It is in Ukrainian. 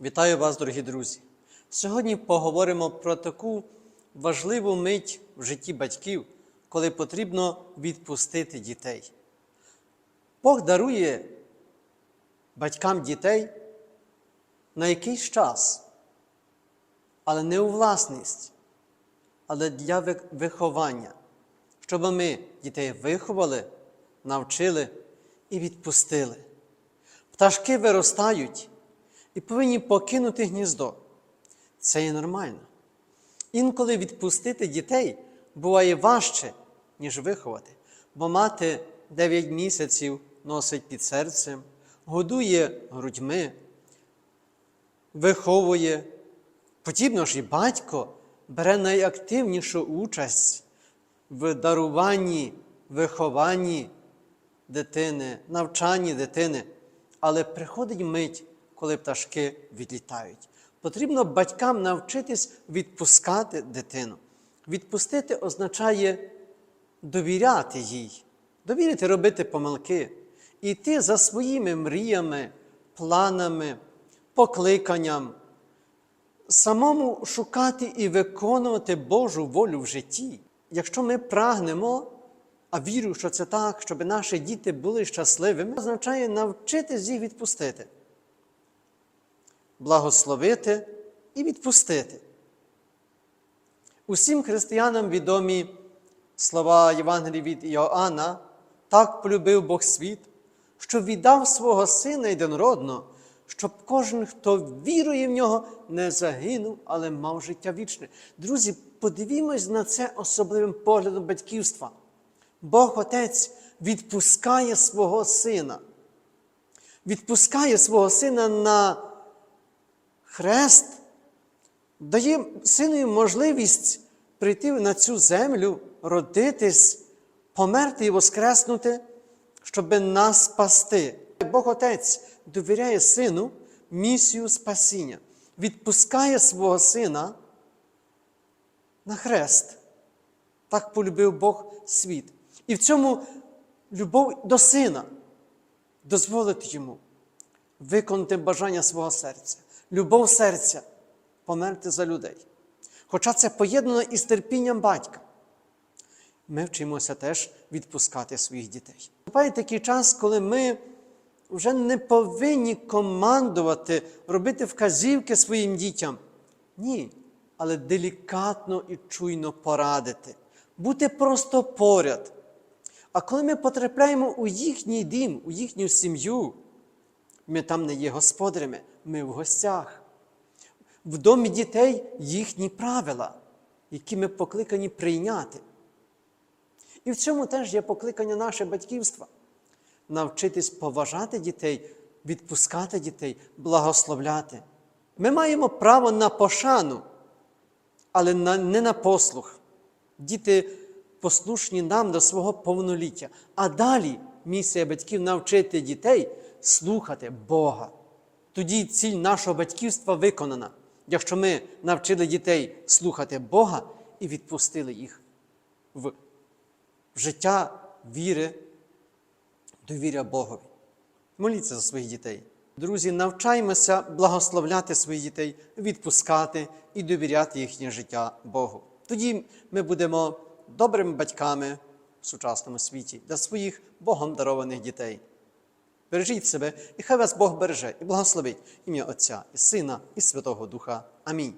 Вітаю вас, дорогі друзі! Сьогодні поговоримо про таку важливу мить в житті батьків, коли потрібно відпустити дітей. Бог дарує батькам дітей на якийсь час, але не у власність, але для виховання, щоб ми дітей виховали, навчили і відпустили. Пташки виростають і повинні покинути гніздо. Це є нормально. Інколи відпустити дітей буває важче, ніж виховати, бо мати 9 місяців носить під серцем, годує грудьми, виховує. Подібно ж і батько бере найактивнішу участь в даруванні, вихованні дитини, навчанні дитини. Але приходить мить, коли пташки відлітають. Потрібно батькам навчитись відпускати дитину. Відпустити означає довіряти їй, довірити робити помилки, йти за своїми мріями, планами, покликанням, самому шукати і виконувати Божу волю в житті. Якщо ми прагнемо, а вірю, що це так, щоб наші діти були щасливими, означає навчитись їх відпустити, благословити і відпустити. Усім християнам відомі слова Євангелії від Іоанна, так полюбив Бог світ, що віддав свого Сина єдинородного, щоб кожен, хто вірує в нього, не загинув, але мав життя вічне. Друзі, подивімось на це особливим поглядом батьківства. Бог Отець відпускає свого сина, відпускає свого сина на хрест, дає синові можливість прийти на цю землю, родитись, померти і воскреснути, щоб нас спасти. Бог Отець довіряє сину місію спасіння, відпускає свого сина на хрест. Так полюбив Бог світ. І в цьому любов до сина дозволити йому виконати бажання свого серця, любов серця померти за людей. Хоча це поєднано із терпінням батька. Ми вчимося теж відпускати своїх дітей. Буває такий час, коли ми вже не повинні командувати, робити вказівки своїм дітям. Ні, але делікатно і чуйно порадити, бути просто поряд. А коли ми потрапляємо у їхній дім, у їхню сім'ю, ми там не є господарями, ми в гостях. В домі дітей їхні правила, які ми покликані прийняти. І в цьому теж є покликання наше батьківства навчитись поважати дітей, відпускати дітей, благословляти. Ми маємо право на пошану, але не на послух. Діти послушні нам до свого повноліття. А далі місія батьків навчити дітей слухати Бога. Тоді ціль нашого батьківства виконана, якщо ми навчили дітей слухати Бога і відпустили їх в життя віри, довіря Богові. Моліться за своїх дітей. Друзі, навчаймося благословляти своїх дітей, відпускати і довіряти їхнє життя Богу. Тоді ми будемо добрими батьками в сучасному світі для своїх Богом дарованих дітей. Бережіть себе, і хай вас Бог береже і благословить ім'я Отця і Сина, і Святого Духа. Амінь.